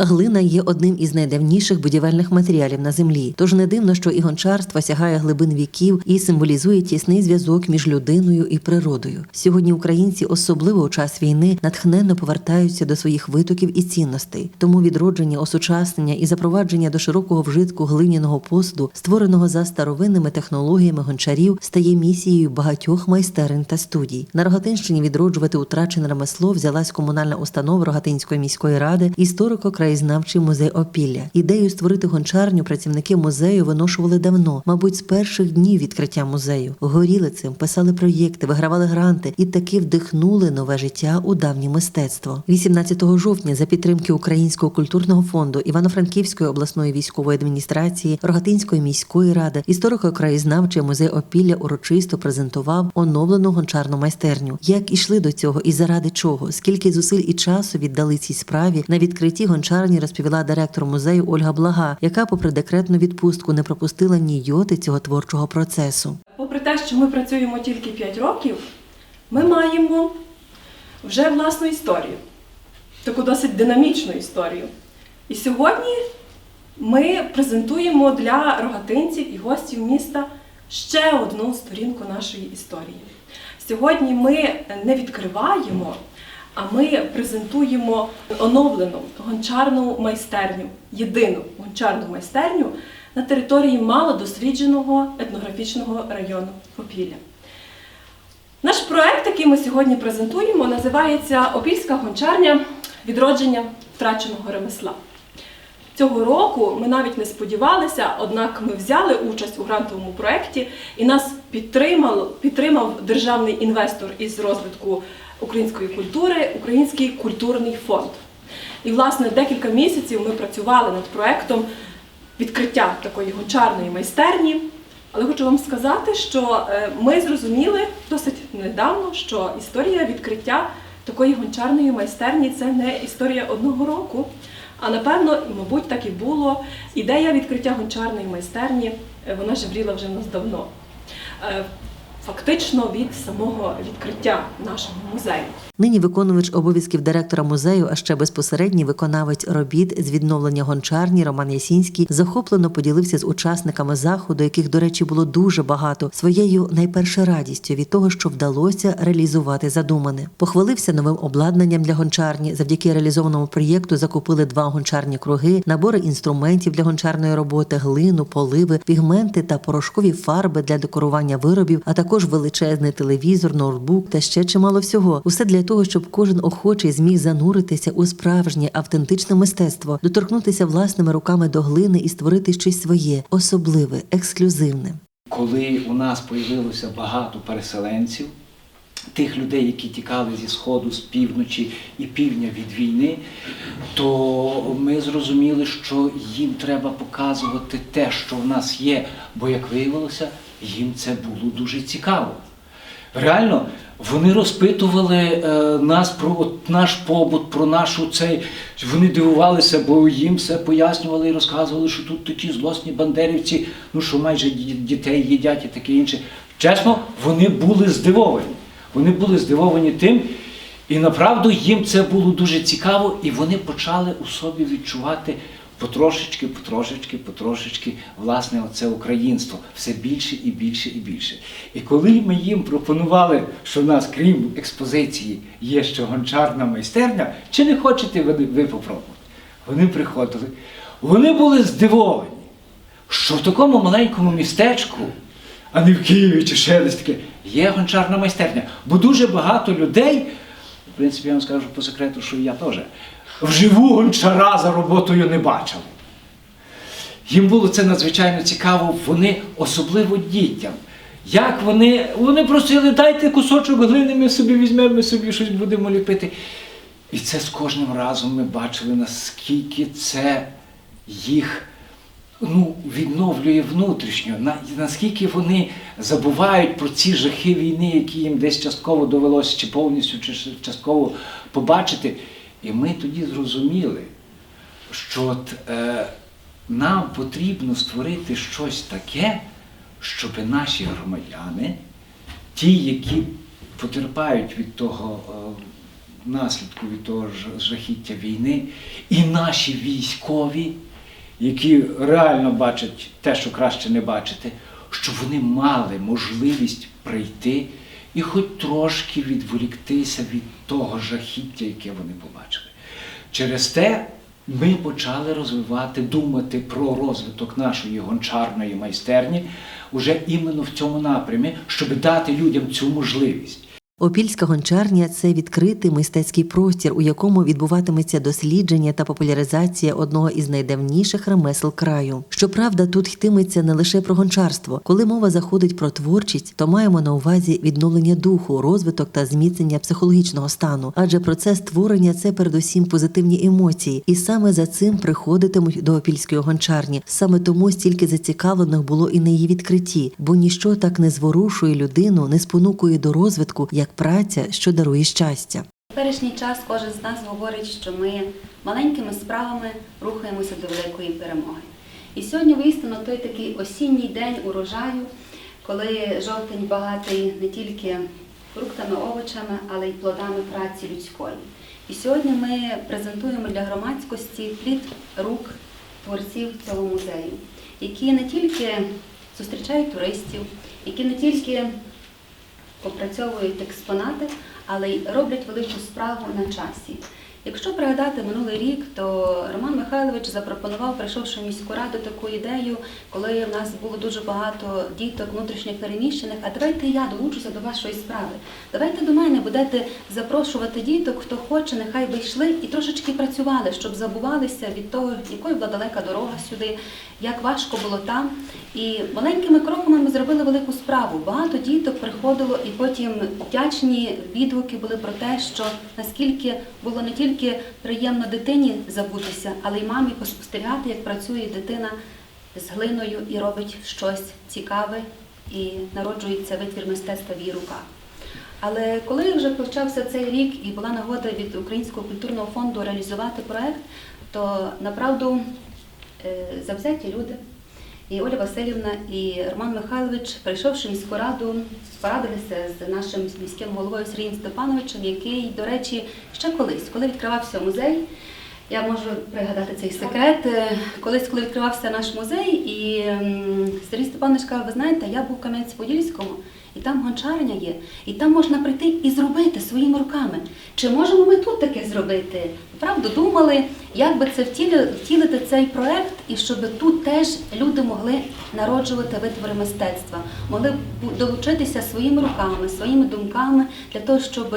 Глина є одним із найдавніших будівельних матеріалів на землі. Тож не дивно, що і гончарство сягає глибин віків і символізує тісний зв'язок між людиною і природою. Сьогодні українці, особливо у час війни, натхненно повертаються до своїх витоків і цінностей. Тому відродження, осучаснення і запровадження до широкого вжитку глиняного посуду, створеного за старовинними технологіями гончарів, стає місією багатьох майстерень та студій. На Рогатинщині відроджувати утрачене ремесло взялась комунальна установа Рогатинської міської ради, історико-краєзнавчий музей Опілля. Ідею створити гончарню працівники музею виношували давно, мабуть, з перших днів відкриття музею. Горіли цим, писали проєкти, вигравали гранти і таки вдихнули нове життя у давнє мистецтво. 18 жовтня за підтримки Українського культурного фонду Івано-Франківської обласної військової адміністрації, Рогатинської міської ради, історико-краєзнавчий музей Опілля урочисто презентував оновлену гончарну майстерню. Як ішли до цього і заради чого? Скільки зусиль і часу віддали цій справі на відкритті гончарні розповіла директор музею Ольга Блага, яка, попри декретну відпустку, не пропустила ні йоти цього творчого процесу. Попри те, що ми працюємо тільки 5 років, ми маємо вже власну історію, таку досить динамічну історію. І сьогодні ми презентуємо для рогатинців і гостів міста ще одну сторінку нашої історії. Сьогодні ми не відкриваємо, а ми презентуємо оновлену гончарну майстерню, єдину гончарну майстерню на території малодослідженого етнографічного району Опілля. Наш проект, який ми сьогодні презентуємо, називається Опільська гончарня відродження втраченого ремесла. Цього року ми навіть не сподівалися, однак ми взяли участь у грантовому проєкті і нас підтримав державний інвестор із розвитку української культури, Український культурний фонд. І, власне, декілька місяців ми працювали над проєктом відкриття такої гончарної майстерні. Але хочу вам сказати, що е, ми зрозуміли досить недавно, що історія відкриття такої гончарної майстерні це не історія одного року. А напевно, мабуть, так і було. Ідея відкриття гончарної майстерні е, вона жевріла вже в нас давно. Фактично від самого відкриття нашого музею. Нині виконувач обов'язків директора музею, а ще безпосередній виконавець робіт з відновлення гончарні Роман Ясінський захоплено поділився з учасниками заходу, яких, до речі, було дуже багато, своєю найперше радістю від того, що вдалося реалізувати задумане. Похвалився новим обладнанням для гончарні. Завдяки реалізованому проєкту закупили два гончарні круги, набори інструментів для гончарної роботи, глину, поливи, пігменти та порошкові фарби для декорування виробів, а також величезний телевізор, ноутбук та ще чимало всього. Усе для того, щоб кожен охочий зміг зануритися у справжнє автентичне мистецтво, доторкнутися власними руками до глини і створити щось своє, особливе, ексклюзивне. коли у нас появилося багато переселенців, тих людей, які тікали зі сходу, з півночі і півдня від війни, то ми зрозуміли, що їм треба показувати те, що в нас є, бо як виявилося, їм це було дуже цікаво. Реально, вони розпитували е, нас про наш побут, про нашу цей. Вони дивувалися, бо їм все пояснювали і розказували, що тут такі злосні бандерівці, ну що майже дітей їдять і таке інше. Чесно, вони були здивовані. Вони були здивовані тим, і направду їм це було дуже цікаво, і вони почали у собі відчувати потрошечки, потрошечки, потрошечки, власне, оце українство все більше і більше і більше. І коли ми їм пропонували, що в нас, крім експозиції, є ще гончарна майстерня, чи не хочете ви, ви попробувати? Вони приходили, вони були здивовані, що в такому маленькому містечку, а не в Києві чи ще десь таке, є гончарна майстерня. Бо дуже багато людей, в принципі, я вам скажу по секрету, що я теж вживу гончара за роботою не бачив. Їм було це надзвичайно цікаво, вони особливо дітям. Як вони, вони просили, дайте кусочок глини, ми собі візьмемо, ми собі щось будемо ліпити. І це з кожним разом ми бачили, наскільки це їх ну, відновлює внутрішньо, на, наскільки вони забувають про ці жахи війни, які їм десь частково довелося чи повністю, чи частково побачити. І ми тоді зрозуміли, що от, е, нам потрібно створити щось таке, щоб наші громадяни, ті, які потерпають від того е, наслідку від того жахіття війни, і наші військові, які реально бачать те, що краще не бачити, щоб вони мали можливість прийти і хоч трошки відволіктися від того жахіття, яке вони побачили. Через те ми почали розвивати, думати про розвиток нашої гончарної майстерні уже іменно в цьому напрямі, щоб дати людям цю можливість. Опільська гончарня це відкритий мистецький простір, у якому відбуватиметься дослідження та популяризація одного із найдавніших ремесел краю. Щоправда, тут йтиметься не лише про гончарство. Коли мова заходить про творчість, то маємо на увазі відновлення духу, розвиток та зміцнення психологічного стану. Адже процес творення це передусім позитивні емоції, і саме за цим приходитимуть до опільської гончарні. Саме тому стільки зацікавлених було і на її відкритті, бо ніщо так не зворушує людину, не спонукує до розвитку, як праця, що дарує щастя. Теперішній час кожен з нас говорить, що ми маленькими справами рухаємося до великої перемоги. І сьогодні виістину той такий осінній день урожаю, коли жовтень багатий не тільки фруктами, овочами, але й плодами праці людської. І сьогодні ми презентуємо для громадськості плід рук творців цього музею, які не тільки зустрічають туристів, які не тільки опрацьовують експонати, але й роблять велику справу на часі. Якщо пригадати минулий рік, то Роман Михайлович запропонував, прийшовши в міську раду, таку ідею, коли в нас було дуже багато діток внутрішньо переміщених. А давайте я долучуся до вашої справи. Давайте до мене будете запрошувати діток, хто хоче, нехай би йшли і трошечки працювали, щоб забувалися від того, якою була далека дорога сюди, як важко було там. І маленькими кроками ми зробили велику справу. Багато діток приходило, і потім вдячні відгуки були про те, що наскільки було не тільки приємно дитині забутися, але й мамі поспостерігати, як працює дитина з глиною і робить щось цікаве, і народжується витвір мистецтва в її руках. Але коли вже почався цей рік і була нагода від Українського культурного фонду реалізувати проект, то направду е, завзяті люди. І Оля Васильівна, і Роман Михайлович, прийшовши в міську раду, порадилися з нашим міським головою Сергієм Степановичем, який, до речі, ще колись, коли відкривався музей, я можу пригадати цей секрет. е, Колись, коли відкривався наш музей, і Сергій Степанович каже, ви знаєте, я був в Кам'янець-Подільському, і там гончарня є, і там можна прийти і зробити своїми руками. Чи можемо ми тут таке зробити? Правду думали, як би це втіли- втілити цей проект, і щоб тут теж люди могли народжувати витвори мистецтва, могли долучитися своїми руками, своїми думками для того, щоб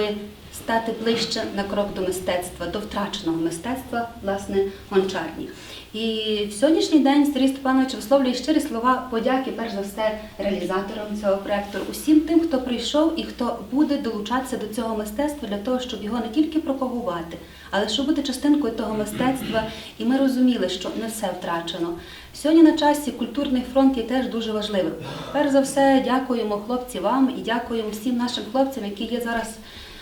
стати ближче на крок до мистецтва, до втраченого мистецтва, власне, гончарні. І в сьогоднішній день Сергій Степанович висловлює щирі слова подяки, перш за все, реалізаторам цього проекту, усім тим, хто прийшов і хто буде долучатися до цього мистецтва для того, щоб його не тільки пропагувати, але щоб бути частинкою того мистецтва. І ми розуміли, що не все втрачено. Сьогодні на часі культурний фронт є теж дуже важливим. Перш за все, дякуємо хлопці вам і дякуємо всім нашим хлопцям, які є зараз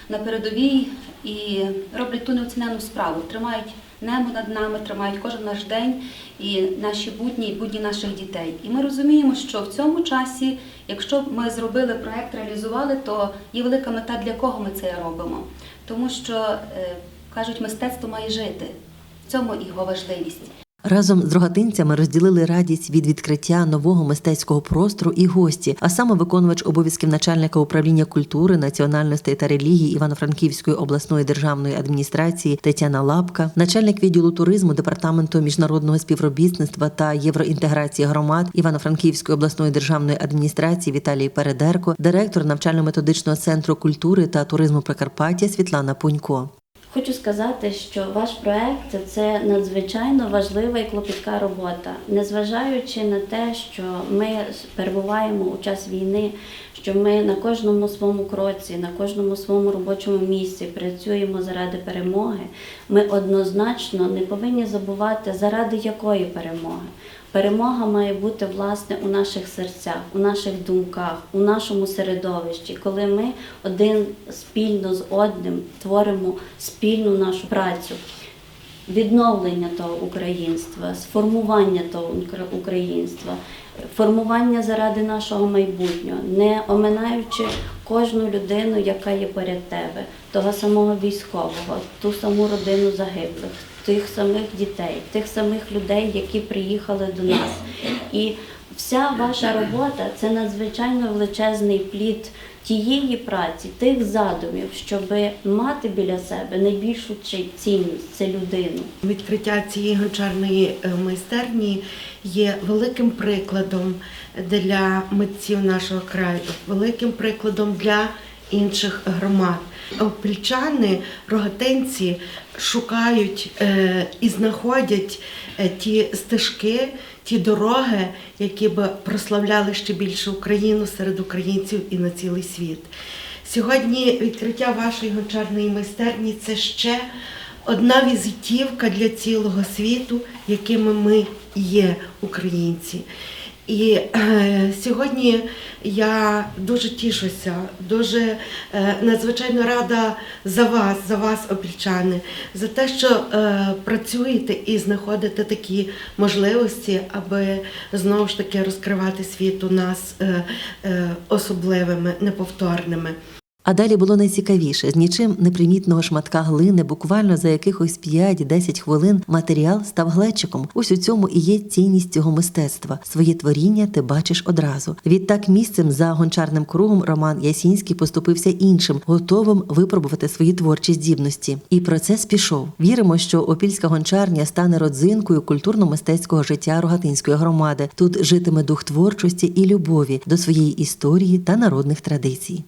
на передовій і роблять ту неоцінену справу. Тримають небо над нами, тримають кожен наш день і наші будні, і будні наших дітей. І ми розуміємо, що в цьому часі, якщо ми зробили проект, реалізували, то є велика мета, для кого ми це робимо. Тому що е, кажуть, мистецтво має жити. В цьому його важливість. Разом з рогатинцями розділили радість від відкриття нового мистецького простору і гості, а саме виконувач обов'язків начальника управління культури, національностей та релігії Івано-Франківської обласної державної адміністрації Тетяна Лапка, начальник відділу туризму департаменту міжнародного співробітництва та євроінтеграції громад Івано-Франківської обласної державної адміністрації Віталій Передерко, директор навчально-методичного центру культури та туризму Прикарпаття Світлана Пунько. Хочу сказати, що ваш проект це надзвичайно важлива і клопітка робота, незважаючи на те, що ми перебуваємо у час війни, що ми на кожному своєму кроці, на кожному своєму робочому місці працюємо заради перемоги. Ми однозначно не повинні забувати, заради якої перемоги. Перемога має бути власне у наших серцях, у наших думках, у нашому середовищі, коли ми один спільно з одним творимо спільну нашу працю, відновлення того українства, сформування того українства, формування заради нашого майбутнього, не оминаючи кожну людину, яка є поряд тебе. того самого військового, ту саму родину загиблих, тих самих дітей, тих самих людей, які приїхали до нас. І вся ваша робота це надзвичайно величезний плід тієї праці, тих задумів, щоб мати біля себе найбільшу цінність це людину. Відкриття цієї гончарної е, майстерні є великим прикладом для митців нашого краю, великим прикладом для інших громад. Опільчани, рогатинці шукають е, і знаходять е, ті стежки, ті дороги, які б прославляли ще більше Україну серед українців і на цілий світ. Сьогодні відкриття вашої гончарної майстерні це ще одна візитівка для цілого світу, якими ми є українці. І е, сьогодні я дуже тішуся, дуже е, надзвичайно рада за вас, за вас, обільчани, за те, що е, працюєте і знаходите такі можливості, аби знову ж таки розкривати світу нас е, е, особливими, неповторними. А далі було найцікавіше з нічим непримітного шматка глини, буквально за якихось 5-10 хвилин матеріал став глечиком. Ось у цьому і є цінність цього мистецтва. Своє творіння ти бачиш одразу. Відтак місцем за гончарним кругом Роман Ясінський поступився іншим, готовим випробувати свої творчі здібності. І процес пішов. Віримо, що опільська гончарня стане родзинкою культурно-мистецького життя Рогатинської громади. Тут житиме дух творчості і любові до своєї історії та народних традицій.